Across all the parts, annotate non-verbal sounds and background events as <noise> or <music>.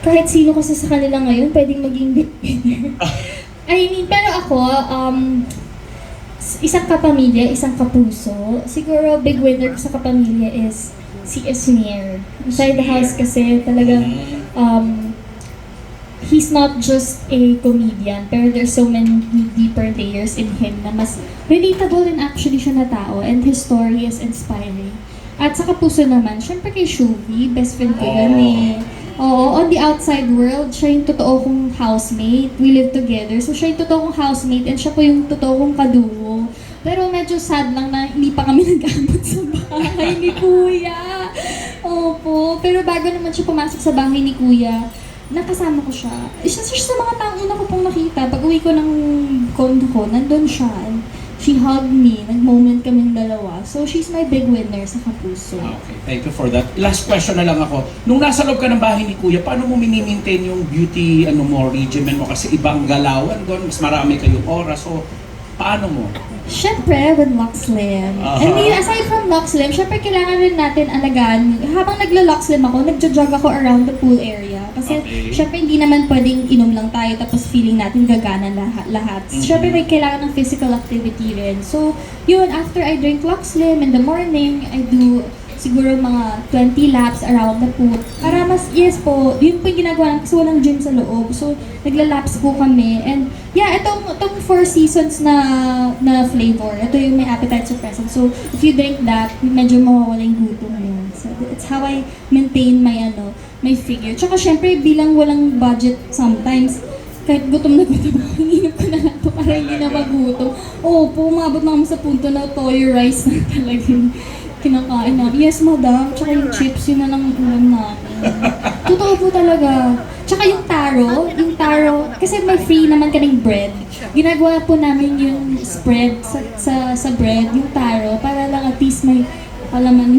kahit sino kasi sa kanila ngayon, pwedeng maging big <laughs> winner. I mean, pero ako, um, isang kapamilya, isang kapuso. Siguro, big winner sa kapamilya is si Esmer. Inside the house kasi talagang um, he's not just a comedian, pero there's so many deeper layers in him na mas relatable din actually siya na tao and his story is inspiring. At sa kapuso naman, syempre kay Shuvi, best friend ko yan eh. Oo, on the outside world, siya yung totoo kong housemate. We live together. So siya yung totoo kong housemate and siya po yung totoo kong kaduo. Pero medyo sad lang na hindi pa kami <laughs> nag-abot sa bahay ni Kuya. Opo. Pero bago naman siya pumasok sa bahay ni Kuya, nakasama ko siya. Isa siya sa mga taong una ko pong nakita. Pag uwi ko ng condo ko, nandun siya. And she hugged me. Nag-moment kaming dalawa. So she's my big winner sa kapuso. Okay, thank you for that. Last question na lang ako. Nung nasa loob ka ng bahay ni Kuya, paano mo minimaintain yung beauty ano mo, regimen mo? Kasi ibang galawan doon, mas marami kayong oras. So, paano mo? Siyempre, with Lockslim. Aha. I mean, aside from Lockslim, siyempre kailangan rin natin alagaan. Habang naglo-Lockslim ako, nagjo-jog ako around the pool area. Kasi, Okay. siyempre, hindi naman pwedeng inom lang tayo tapos feeling natin gagana lahat. lahat. Mhm. Siyempre, may kailangan ng physical activity rin. So, yun, after I drink Lockslim in the morning, I do siguro mga 20 laps around the pool. Para mas, yes po, yun po yung ginagawa namin kasi walang gym sa loob. So, nagla-laps po kami. And yeah, itong, itong four seasons na na flavor, ito yung may appetite suppressant. So, if you drink that, medyo mawawala yung gutom mo. So, it's how I maintain my, ano, my figure. Tsaka syempre, bilang walang budget sometimes, kahit gutom na gutom ako, <laughs> ko na lang to para hindi na magutom. Oo po, umabot na kami sa punto na toyo rice na talagang kinakain namin. Yes, madam. Tsaka yung chips, yun na lang ulam namin. <laughs> Totoo po talaga. Tsaka yung taro, yung taro, kasi may free naman kaming bread. Ginagawa po namin yung spread sa, sa, sa bread, yung taro, para lang at least may alaman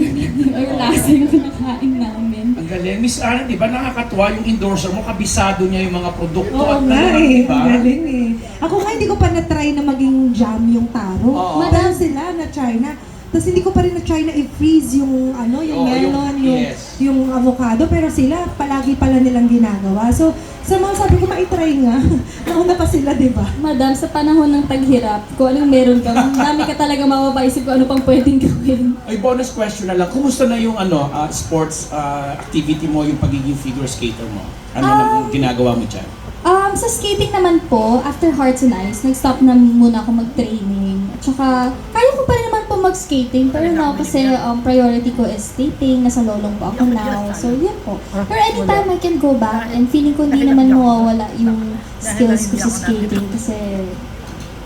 or lasa yung kinakain namin. Ang galing. Miss Anne, di ba nakakatuwa yung endorser mo, kabisado niya yung mga produkto Oo at nga eh, di ba? ang galing eh. Ako nga hindi ko pa na-try na maging jam yung taro. Oo. Madam sila na China. Tapos hindi ko pa rin na-try na i-freeze yung ano, yung Oo, melon, yung- yung, yes. yung avocado. Pero sila, palagi pala nilang ginagawa. So, sa mga sabi ko, maitry nga. <laughs> Nauna pa sila, di ba? Madam, sa panahon ng taghirap, kung anong meron ka, <laughs> dami ka talaga mapapaisip kung ano pang pwedeng gawin. Ay, bonus question na lang. Kumusta na yung ano ah, sports ah, activity mo, yung pagiging figure skater mo? Ano na ginagawa mo dyan? Um, sa skating naman po, after Hearts and Ice, nag-stop na muna ako mag-training. At saka, kaya ko pa rin mag-skating, pero now kasi um, priority ko is skating, nasa lolong po ako now. So, yun po. Pero anytime I can go back and feeling ko hindi naman mawawala yung skills ko sa skating kasi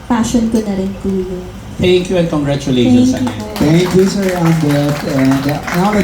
passion ko na rin po yun. Thank you and congratulations Thank you again. po. Thank you, Sir Ambet. And uh, now let's